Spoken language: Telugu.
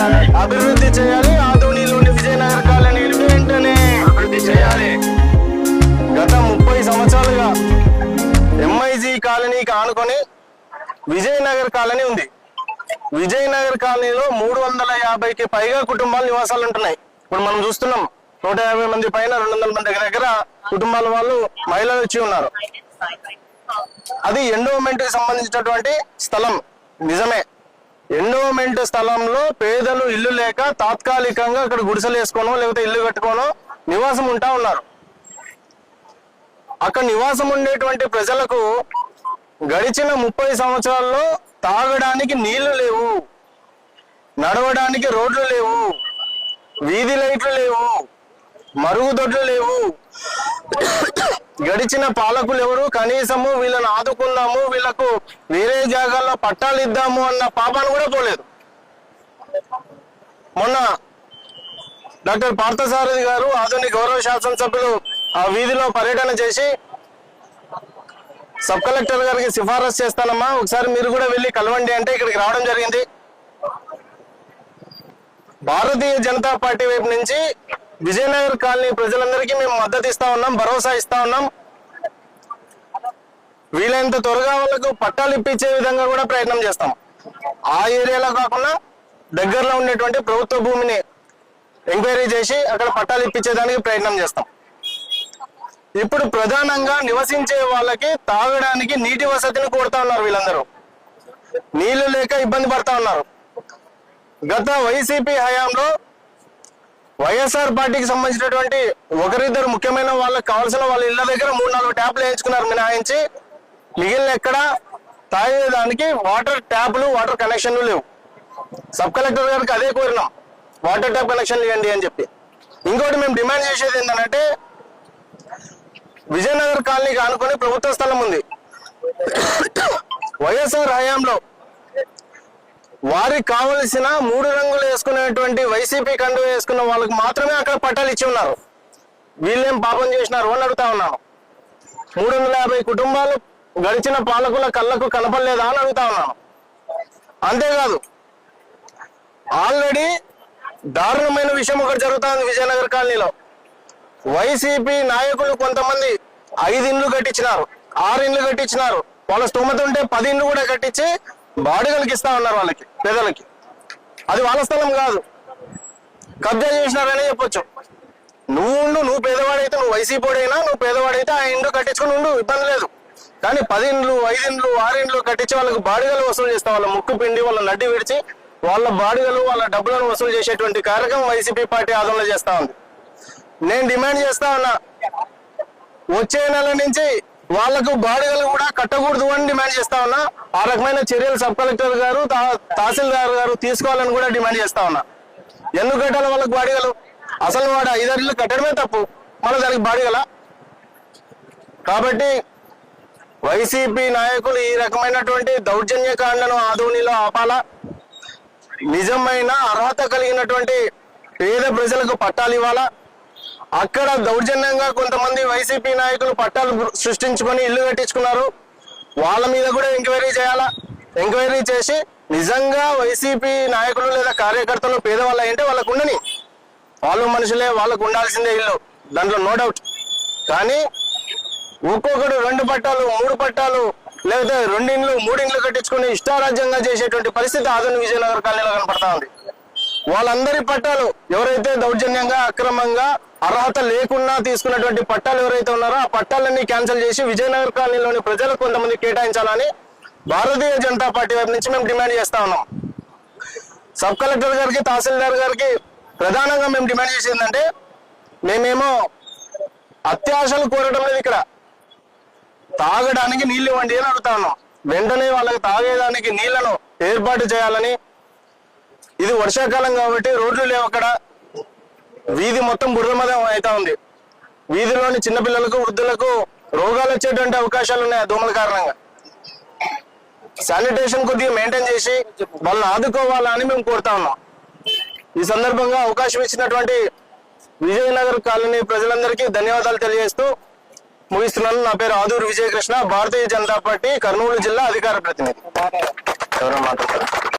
చేయాలి అభివృద్ధి చేయాలి. ఆధునిలోని విజయనగర కాలనీలు వెంటనే అభివృద్ధి చేయాలి. గత ముప్పై సంవత్సరాలుగా ఎంఐజీ కాలనీకి ఆనుకొని విజయనగర్ కాలనీ ఉంది. విజయనగర్ కాలనీలో మూడు వందల యాభైకి పైగా కుటుంబాలు నివాసాలు ఉంటున్నాయి. ఇప్పుడు మనం చూస్తున్నాం నూట యాభై మంది పైన రెండు వందల మంది దగ్గర దగ్గర కుటుంబాల వాళ్ళు మహిళలు వచ్చి ఉన్నారు. అది ఎండోమెంట్కి సంబంధించినటువంటి స్థలం. నిజమే. ఎండోమెంట్ స్థలంలో పేదలు ఇల్లు లేక తాత్కాలికంగా అక్కడ గుడిసెలు వేసుకోనో లేకపోతే ఇల్లు కట్టుకోనో నివాసం ఉంటా ఉన్నారు. అక్కడ నివాసం ఉండేటువంటి ప్రజలకు గడిచిన ముప్పై సంవత్సరాల్లో తాగడానికి నీళ్ళు లేవు నడవడానికి రోడ్లు లేవు వీధి లైట్లు లేవు మరుగుదొడ్లు లేవు. గడిచిన పాలకులు ఎవరు? కనీసము వీళ్ళని ఆదుకుందాము వీళ్ళకు వేరే జాగాల్లో పట్టాలు ఇద్దాము అన్న పాపాను కూడా పోలేదు. మొన్న డాక్టర్ పార్థసారథి గారు ఆధునిక గౌరవ శాసనసభ్యులు ఆ వీధిలో పర్యటన చేసి సబ్ కలెక్టర్ గారికి సిఫారసు చేస్తానమ్మా ఒకసారి మీరు కూడా వెళ్ళి కలవండి అంటే ఇక్కడికి రావడం జరిగింది. భారతీయ జనతా పార్టీ వైపు నుంచి విజయనగర్ కాలనీ ప్రజలందరికీ మేము మద్దతు ఇస్తా ఉన్నాం భరోసా ఇస్తా ఉన్నాం. వీలైనంత త్వరగా వాళ్ళకు పట్టాలు ఇప్పించే విధంగా కూడా ప్రయత్నం చేస్తాం. ఆ ఏరియాలో కాకుండా దగ్గరలో ఉండేటువంటి ప్రభుత్వ భూమిని ఎంక్వైరీ చేసి అక్కడ పట్టాలు ఇప్పించేదానికి ప్రయత్నం చేస్తాం. ఇప్పుడు ప్రధానంగా నివసించే వాళ్ళకి తాగడానికి నీటి వసతిని కోరుతా ఉన్నారు వీళ్ళందరూ. నీళ్ళు లేక ఇబ్బంది పడతా ఉన్నారు. గత వైసీపీ హయాంలో వైఎస్ఆర్ పార్టీకి సంబంధించినటువంటి ఒకరిద్దరు ముఖ్యమైన వాళ్ళకి కావాల్సిన వాళ్ళ ఇళ్ళ దగ్గర మూడు నాలుగు ట్యాప్లు వేయించుకున్నారు మినహాయించి. మిగిలిన ఎక్కడ? తాగేదానికి వాటర్ ట్యాప్లు వాటర్ కనెక్షన్లు లేవు. సబ్ కలెక్టర్ గారికి అదే కోరినాం. వాటర్ ట్యాప్ కనెక్షన్లు ఇవ్వండి అని చెప్పి. ఇంకోటి మేము డిమాండ్ చేసేది ఏంటంటే విజయనగర్ కాలనీకి ఆనుకొని ప్రభుత్వ స్థలం ఉంది. వైఎస్ఆర్ హయాంలో వారికి కావలసిన మూడు రంగులు వేసుకునేటువంటి వైసీపీ కండు వేసుకున్న వాళ్ళకి మాత్రమే అక్కడ పట్టాలు ఇచ్చి ఉన్నారు. వీళ్ళేం పాపం చేసినారు అని అడుగుతా ఉన్నాను. మూడు వందల యాభై కుటుంబాలు గడిచిన పాలకుల కళ్ళకు కనపడలేదా అని అడుగుతా ఉన్నాను. అంతేకాదు ఆల్రెడీ దారుణమైన విషయం ఒకటి జరుగుతుంది విజయనగర్ కాలనీలో. వైసీపీ నాయకులు కొంతమంది ఐదు ఇండ్లు కట్టించినారు ఆరు ఇండ్లు కట్టించినారు. వాళ్ళ స్తోమత ఉంటే పది ఇండ్లు కూడా కట్టించి బాడుగలకి ఇస్తా ఉన్నారు వాళ్ళకి పేదలకి. అది వాళ్ళ స్థలం కాదు. కబ్జా చేసినారనే చెప్పొచ్చు. నువ్వు ఉండు నువ్వు పేదవాడైతే నువ్వు వైసీపీడైనా నువ్వు పేదవాడైతే ఆ ఇండ్లు కట్టించుకుని ఉండు ఇబ్బంది లేదు. కానీ పది ఇండ్లు ఐదు ఇండ్లు ఆరు ఇండ్లు కట్టించి వాళ్ళకి బాడుగలు వసూలు చేస్తా వాళ్ళ. ముక్కు పిండి వాళ్ళ నడ్డి విడిచి వాళ్ళ బాడుగలు వాళ్ళ డబ్బులను వసూలు చేసేటువంటి కార్యక్రమం వైసీపీ పార్టీ ఆందోళన చేస్తా ఉంది. నేను డిమాండ్ చేస్తా ఉన్నా వచ్చే నెల నుంచి వాళ్ళకు బాడుగలు కూడా కట్టకూడదు అని డిమాండ్ చేస్తా ఉన్నా. ఆ రకమైన చర్యలు సబ్ కలెక్టర్ గారు తా- తహసీల్దార్ గారు తీసుకోవాలని కూడా డిమాండ్ చేస్తా ఉన్నా. ఎందుకు కట్టాలి వాళ్ళకి బాడిగలు? అసలు వాడు ఐదారు కట్టడమే తప్పు. మళ్ళీ దానికి బాడిగల? కాబట్టి వైసీపీ నాయకులు ఈ రకమైనటువంటి దౌర్జన్యకాండను ఆధునిలో ఆపాలా? నిజమైన అర్హత కలిగినటువంటి పేద ప్రజలకు పట్టాలు ఇవ్వాలా? అక్కడ దౌర్జన్యంగా కొంతమంది వైసీపీ నాయకులు పట్టాలు సృష్టించుకొని ఇల్లు కట్టించుకున్నారు. వాళ్ళ మీద కూడా ఎంక్వైరీ చేయాలా? ఎంక్వైరీ చేసి నిజంగా వైసీపీ నాయకులు లేదా కార్యకర్తలు పేదవాళ్ళు అంటే వాళ్ళకు ఉండని. వాళ్ళు మనుషులే వాళ్ళకు ఉండాల్సిందే ఇల్లు. దాంట్లో నో డౌట్ కానీ ఒక్కొక్కడు రెండు పట్టాలు మూడు పట్టాలు లేకపోతే రెండు ఇండ్లు మూడు ఇండ్లు కట్టించుకుని ఇష్టారాజ్యంగా చేసేటువంటి పరిస్థితి ఆధునిక విజయనగర కాలనీలో కనపడతా ఉంది. వాళ్ళందరి పట్టాలు ఎవరైతే దౌర్జన్యంగా అక్రమంగా అర్హత లేకుండా తీసుకున్నటువంటి పట్టాలు ఎవరైతే ఉన్నారో ఆ పట్టాలన్నీ క్యాన్సిల్ చేసి విజయనగర్ కాలనీలోని ప్రజలకు కొంతమంది కేటాయించాలని భారతీయ జనతా పార్టీ వైపు నుంచి మేము డిమాండ్ చేస్తా ఉన్నాం. సబ్ కలెక్టర్ గారికి తహసీల్దార్ గారికి ప్రధానంగా మేము డిమాండ్ చేసిందంటే మేమేమో అత్యాశలు కోరడం లేదు ఇక్కడ. తాగడానికి నీళ్ళు ఇవ్వండి అని అడుగుతా ఉన్నాం. వెంటనే వాళ్ళకి తాగేదానికి నీళ్ళను ఏర్పాటు చేయాలని. ఇది వర్షాకాలం కాబట్టి రోడ్లు లేవు అక్కడ. వీధి మొత్తం బుర్రమదం అవుతా ఉంది. వీధిలోని చిన్నపిల్లలకు వృద్ధులకు రోగాలు వచ్చేటువంటి అవకాశాలు ఉన్నాయి ఆ దోమల కారణంగా. శానిటేషన్ కొద్దిగా మెయింటైన్ చేసి వాళ్ళని ఆదుకోవాలా అని మేము కోరుతా ఉన్నాం. ఈ సందర్భంగా అవకాశం ఇచ్చినటువంటి విజయనగర్ కాలనీ ప్రజలందరికీ ధన్యవాదాలు తెలియజేస్తూ ముగిస్తున్నాను. నా పేరు ఆదూరు విజయకృష్ణ భారతీయ జనతా పార్టీ కర్నూలు జిల్లా అధికార ప్రతినిధి. ఎవరైనా మాట్లాడతారు?